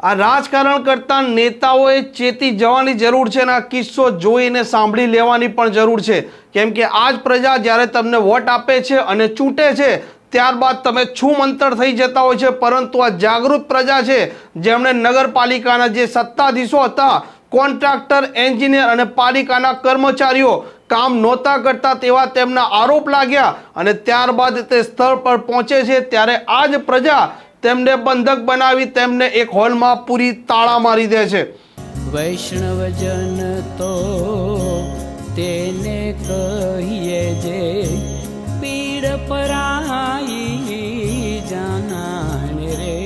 આ રાજકારણ કરતા નેતાઓએ ચેતી જવાની જરૂર છે અને આ કિસ્સો જોઈને સાંભળી લેવાની પણ જરૂર છે. કેમ કે આજ પ્રજા જ્યારે તમને વોટ આપે છે અને ચૂંટે છે, ત્યારબાદ તમે છૂમંતર થઈ જતા હોય છે, પરંતુ આ જાગૃત પ્રજા છે, જેમણે નગરપાલિકાના જે સત્તાધીશો હતા, કોન્ટ્રાક્ટર, એન્જિનિયર અને પાલિકાના કર્મચારીઓ કામ નહોતા કરતા તેવા તેમના આરોપ લાગ્યા અને ત્યારબાદ તે સ્થળ પર પહોંચે છે. ત્યારે આ જ પ્રજા તેમને બંધક બનાવી તેમને એક હોલમાં પૂરી તાળા મારી દે છે. વૈષ્ણવજન તો તેને કહીએ જે પીડ પરાઈ જાનાને રે.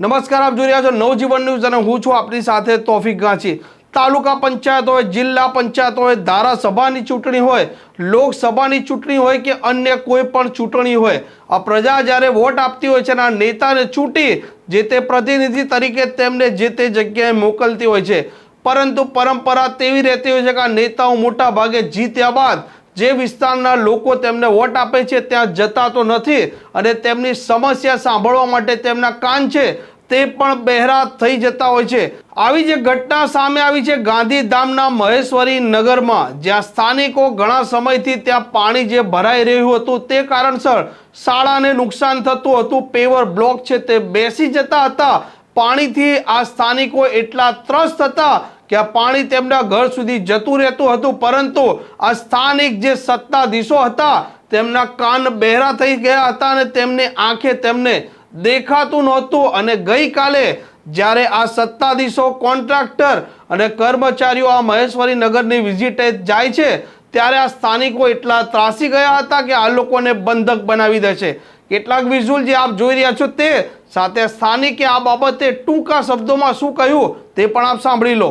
નમસ્કાર આપ જોઈ રહ્યા છો નવજીવન ન્યૂઝ અને હું છું આપની સાથે તોફિક ગાંચી. તાલુકા પંચાયત હોય, જિલ્લા પંચાયત હોય, ધારાસભાની ચૂંટણી હોય, લોકસભાની ચૂંટણી હોય કે અન્ય કોઈ પણ ચૂંટણી હોય, આ પ્રજા જ્યારે વોટ આપતી હોય છે અને આ નેતાને ચૂંટી, જે તે પ્રતિનિધિ તરીકે તેમને જે તે જગ્યાએ મોકલતી હોય છે. પરંતુ પરંપરા તેવી રહેતી હોય છે કે આ નેતાઓ મોટા ભાગે જીત્યા બાદ, જે વિસ્તારના લોકો તેમને વોટ આપે છે, ત્યાં જતા તો નથી અને તેમની સમસ્યા સાંભળવા માટે તેમના કાન છે. તે પણ બહેરા થઈ જતા હોય છે. આવી જે ઘટના સામે આવી છે ગાંધીધામના મહેશ્વરી નગરમાં, જ્યાં સ્થાનિકો ઘણા સમયથી ત્યાં પાણી જે ભરાઈ રહ્યું હતું તે કારણસર શાળાને નુકસાન થતું હતું. પેવર બ્લોક છે તે બેસી જતા હતા. પાણીથી આ સ્થાનિકો એટલા ત્રસ્ત હતા કે આ પાણી તેમના ઘર સુધી જતું રહેતું હતું. પરંતુ આ સ્થાનિક જે સત્તાધીશો હતા, તેમના કાન બહેરા થઈ ગયા હતા અને તેમની આંખે તેમને દેખાતું નહોતું અને ગઈકાલે જ્યારે આ સત્તાધીશો કોન્ટ્રાક્ટર અને કર્મચારીઓ આ મહેશ્વરી નગરની વિઝિટે જાય છે, ત્યારે આ સ્થાનિકો એટલા ત્રાસી ગયા હતા કે આ લોકોને બંધક બનાવી દે છે. કેટલાક વિઝ્યુઅલ જે આપ જોઈ રહ્યા છો તે સાથે સ્થાનિકે આ બાબતે ટૂંકા શબ્દોમાં શું કહ્યું તે પણ આપ સાંભળી લો.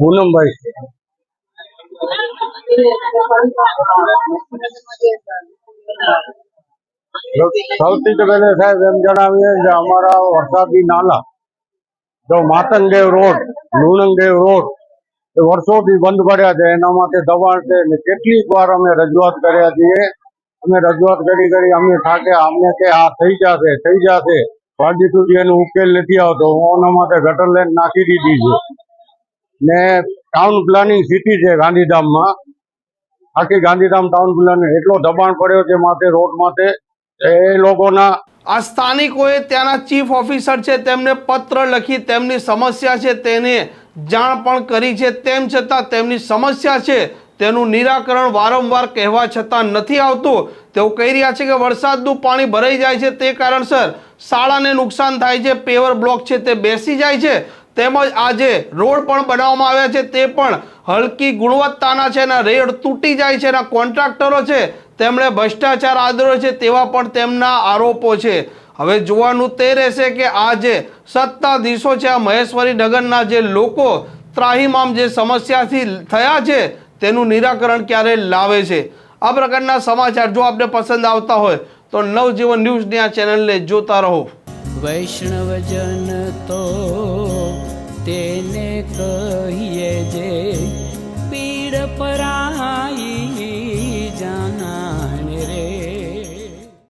પૂનમભાઈ સૌથી પહેલે સાહેબ એમ જણાવીએ કે અમારા વરસાદી નાલા, જો માતંગદેવ રોડ, લુણંગદેવ રોડ, એ વર્ષોથી બંધ પડ્યા છે, એના માટે દબાણ છે ને કેટલીક વાર અમે રજૂઆત કર્યા છીએ. અમે રજૂઆત કરી કરી અમે થાકે, અમને કે આ થઈ જશે થઈ જશે. હજી સુધી એનો ઉકેલ નથી આવતો, હું એના માટે ગટર લાઈન નાખી દીધી છે. ને ટાઉન પ્લાનિંગ સિટી છે ગાંધીધામમાં. આખી ગાંધીધામ ટાઉન પ્લાનિંગ એટલો દબાણ પડ્યો છે માથે, રોડ માથે. એ લોકોના આ સ્થાનિકોએ ત્યાંના ચીફ ઓફિસર છે, તેમને પત્ર લખી તેમની સમસ્યા છે, તેને જાણ પણ કરી છે. તેમ છતાં તેમની સમસ્યા છે, તેનું નિરાકરણ વારંવાર કહેવા છતાં નથી આવતું. તેઓ કહી રહ્યા છે કે વરસાદનું પાણી ભરાઈ જાય છે, તે કારણસર શાળાને નુકસાન થાય છે, પેવર બ્લોક છે, તે બેસી જાય છે. તેમજ આજે રોડ પણ બનાવવામાં આવ્યા છે, તે પણ હલકી ગુણવત્તાના છે, એના રેડ તૂટી જાય છે, એના કોન્ટ્રાક્ટરો છે તેમણે ભ્રષ્ટાચાર આદર્યો છે તેવા પણ તેમના આરોપો છે. હવે જોવાનું તે રહેશે કે આ જે સત્તાધીશો છે આ મહેશ્વરી નગરના જે લોકો ત્રાહીમામ જે સમસ્યાથી થયા છે તેનું નિરાકરણ ક્યારે લાવે છે. આ પ્રકારના સમાચાર જો આપને પસંદ આવતા હોય તો નવજીવન ન્યૂઝની આ ચેનલને જોતા રહો. વૈષ્ણવજન તો તેને કહીએ જે